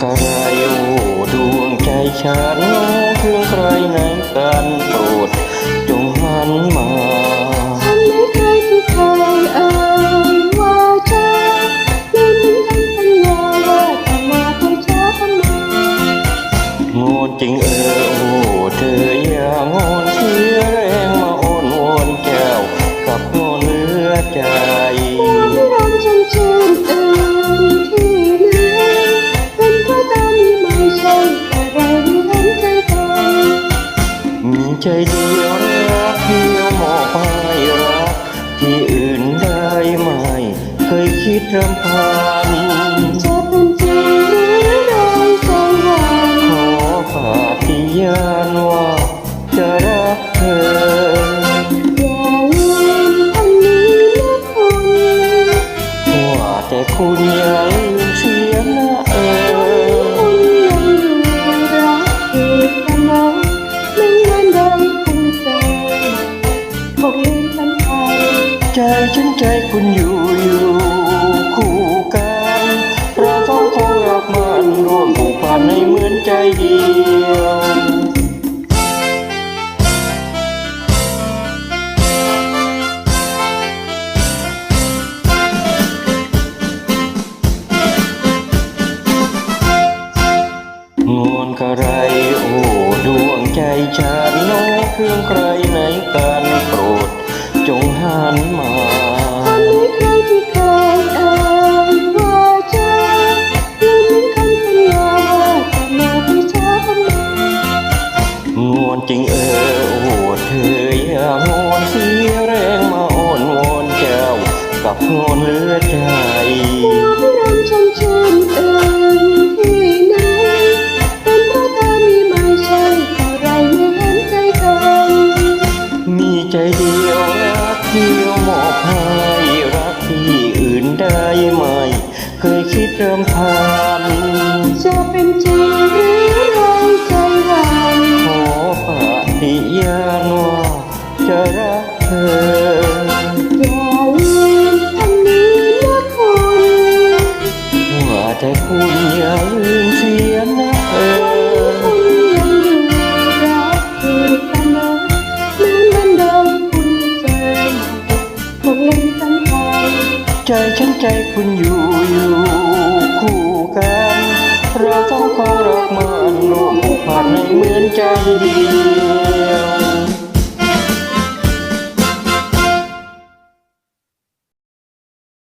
กระครดวงใจฉันเพื่อใครในกานโปรดจงหันมาฉันไม่เคยที่ใครเอ่ยว่าจะไม่มีคำสัญญาว่าจะมาเพื่อเธอทำไมโง่จริงเออเธอ ใจเดียวรักเดียวมอบให้รักที่อื่นได้ไหม เคยคิดรำพันจะเป็นจริงหรือในใจหวังขอปฏิญาณว่าจะรักเธออย่าลืมอันนี้นะคุณว่าแต่คุณอย่าลืม ใจฉันใจคุณอยู่อยู่คู่กันเราสองคงรักมันร่วมผูกพันให้เหมือนใจเดียวงอนกระไรโอ้ดวงใจฉันน้องเครื่องใครในการโปรด จงหันมา จริงเออโอ้เธออย่างอนเสียแรงมาอ้อนวอนเจ้า กับงอนเหลือใจไม่รำฉันชื่นอื่นที่ไหนเป็นเพราะตามีไม่ใช่อะไรไม่เห็นใจกันมีใจเดียวรักเดียวมอบให้รักที่อื่นได้ไหม เคยคิดเริ่มพัน เธอ อย่าลืมอันนี้นะคุณว่าแต่คุณอย่าลืมเสียนะเออคุณยังอยู่รักอยู่เสมอแม้มันเดิมคุณเจอคงลืมสัญญาใจฉันใจคุณอยู่อยู่คู่กัน เราต้องคงรักมันร่วมผูกพันให้เหมือนใจเดียว